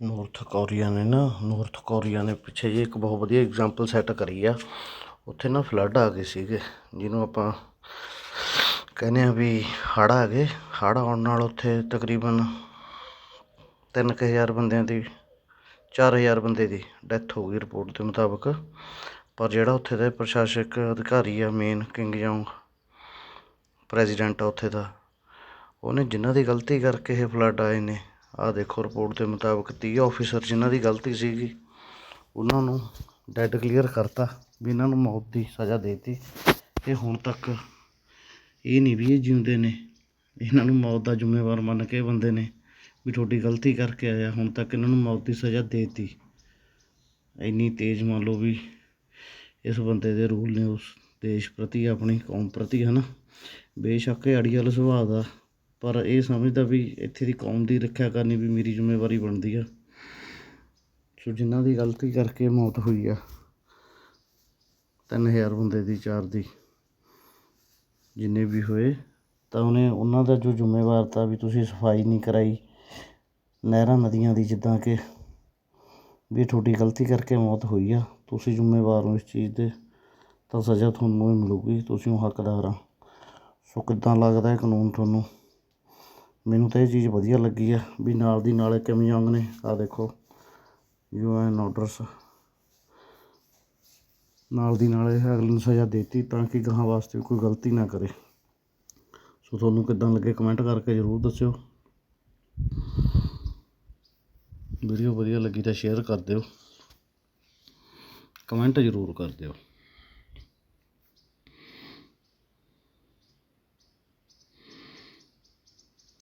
North Korea ਨੇ ਨਾ north Korea ਨੇ ਪਿੱਛੇ ਜੇ ਇੱਕ ਬਹੁਤ ਵਧੀਆ ਐਗਜ਼ਾਮਪਲ ਸੈੱਟ ਕਰੀ ਆ। ਉੱਥੇ ਨਾ ਫਲੱਡ ਆ ਗਏ ਸੀਗੇ, ਜਿਹਨੂੰ ਆਪਾਂ ਕਹਿੰਦੇ ਆ ਵੀ ਹੜ੍ਹ ਆ ਗਏ। ਹੜ੍ਹ ਆਉਣ ਨਾਲ ਉੱਥੇ ਤਕਰੀਬਨ ਤਿੰਨ ਕੁ ਹਜ਼ਾਰ ਬੰਦਿਆਂ ਦੀ, ਚਾਰ ਹਜ਼ਾਰ ਬੰਦੇ ਦੀ ਡੈਥ ਹੋ ਗਈ ਰਿਪੋਰਟ ਦੇ ਮੁਤਾਬਕ। ਪਰ ਜਿਹੜਾ ਉੱਥੇ ਦਾ ਪ੍ਰਸ਼ਾਸਕ ਅਧਿਕਾਰੀ ਆ ਮੇਨ ਕਿੰਗ ਜੌਂਗ ਪ੍ਰੈਜ਼ੀਡੈਂਟ ਆ ਉੱਥੇ ਦਾ, ਉਹਨੇ ਜਿਨ੍ਹਾਂ ਦੀ ਗਲਤੀ ਕਰਕੇ ਇਹ ਫਲੱਡ ਆਏ ਨੇ ਆਹ ਦੇਖੋ ਰਿਪੋਰਟ ਦੇ ਮੁਤਾਬਕ 30 ਆਫੀਸਰ ਜਿਨ੍ਹਾਂ ਦੀ ਗਲਤੀ ਸੀਗੀ, ਉਹਨਾਂ ਨੂੰ ਡੈਡ ਕਲੀਅਰ ਕਰਤਾ, ਵੀ ਇਹਨਾਂ ਨੂੰ ਮੌਤ ਦੀ ਸਜ਼ਾ ਦੇਤੀ। ਤੇ ਹੁਣ ਤੱਕ ਇਹ ਨਹੀਂ ਵੀ ਇਹ ਜਿਉਂਦੇ ਨੇ, ਇਹਨਾਂ ਨੂੰ ਮੌਤ ਦਾ ਜ਼ਿੰਮੇਵਾਰ ਮੰਨ ਕੇ ਬੰਦੇ ਨੇ ਵੀ ਤੁਹਾਡੀ ਗਲਤੀ ਕਰਕੇ ਆਇਆ, ਹੁਣ ਤੱਕ ਇਹਨਾਂ ਨੂੰ ਮੌਤ ਦੀ ਸਜ਼ਾ ਦੇਤੀ। ਇੰਨੀ ਤੇਜ਼ ਮੰਨ ਲਓ ਵੀ ਇਸ ਬੰਦੇ ਦੇ ਰੂਲ ਨੇ ਉਸ ਦੇਸ਼ ਪ੍ਰਤੀ, ਆਪਣੀ ਕੌਮ ਪ੍ਰਤੀ, ਹਨਾ? ਬੇਸ਼ੱਕ ਇਹ ਅੜੀਅਲ ਸੁਭਾਅ ਦਾ ਪਰ ਇਹ ਸਮਝਦਾ ਵੀ ਇੱਥੇ ਦੀ ਕੌਮ ਦੀ ਰੱਖਿਆ ਕਰਨੀ ਵੀ ਮੇਰੀ ਜ਼ਿੰਮੇਵਾਰੀ ਬਣਦੀ ਆ। ਸੋ ਜਿਨ੍ਹਾਂ ਦੀ ਗਲਤੀ ਕਰਕੇ ਮੌਤ ਹੋਈ ਆ, ਤਿੰਨ ਹਜ਼ਾਰ ਬੰਦੇ ਦੀ, ਚਾਰ ਦੀ, ਜਿੰਨੇ ਵੀ ਹੋਏ, ਤਾਂ ਉਹਨੇ ਉਹਨਾਂ ਦਾ ਜੋ ਜ਼ਿੰਮੇਵਾਰ ਤਾਂ ਵੀ ਤੁਸੀਂ ਸਫ਼ਾਈ ਨਹੀਂ ਕਰਾਈ, ਨਹਿਰਾਂ, ਨਦੀਆਂ ਦੀ ਜਿੱਦਾਂ ਕਿ ਵੀ ਤੁਹਾਡੀ ਗਲਤੀ ਕਰਕੇ ਮੌਤ ਹੋਈ ਆ, ਤੁਸੀਂ ਜ਼ਿੰਮੇਵਾਰ ਹੋ ਇਸ ਚੀਜ਼ ਦੇ, ਤਾਂ ਸਜ਼ਾ ਤੁਹਾਨੂੰ ਹੀ ਮਿਲੂਗੀ, ਤੁਸੀਂ ਉਹ ਹੱਕਦਾਰ ਆ। ਸੋ ਕਿੱਦਾਂ ਲੱਗਦਾ ਇਹ ਕਾਨੂੰਨ ਤੁਹਾਨੂੰ? ਮੈਨੂੰ ਤਾਂ ਇਹ ਚੀਜ਼ ਵਧੀਆ ਲੱਗੀ ਆ ਵੀ ਨਾਲ ਦੀ ਨਾਲ ਕਿਵੇਂ ਜੋਂਗ ਨੇ। ਆ ਦੇਖੋ ਯੂ ਐਨ ਆਰਡਰਸ ਨਾਲ ਦੀ ਨਾਲ ਇਹ ਅਗਲੇ ਨੂੰ ਸਜ਼ਾ ਦੇਤੀ ਤਾਂ ਕਿ ਗਾਹਾਂ ਵਾਸਤੇ ਕੋਈ ਗਲਤੀ ਨਾ ਕਰੇ। ਸੋ ਤੁਹਾਨੂੰ ਕਿੱਦਾਂ ਲੱਗੇ ਕਮੈਂਟ ਕਰਕੇ ਜ਼ਰੂਰ ਦੱਸਿਓ। ਵੀਡੀਓ ਵਧੀਆ ਲੱਗੀ ਤਾਂ ਸ਼ੇਅਰ ਕਰ ਦਿਓ। ਕਮੈਂਟ ਜ਼ਰੂਰ ਕਰ ਦਿਓ।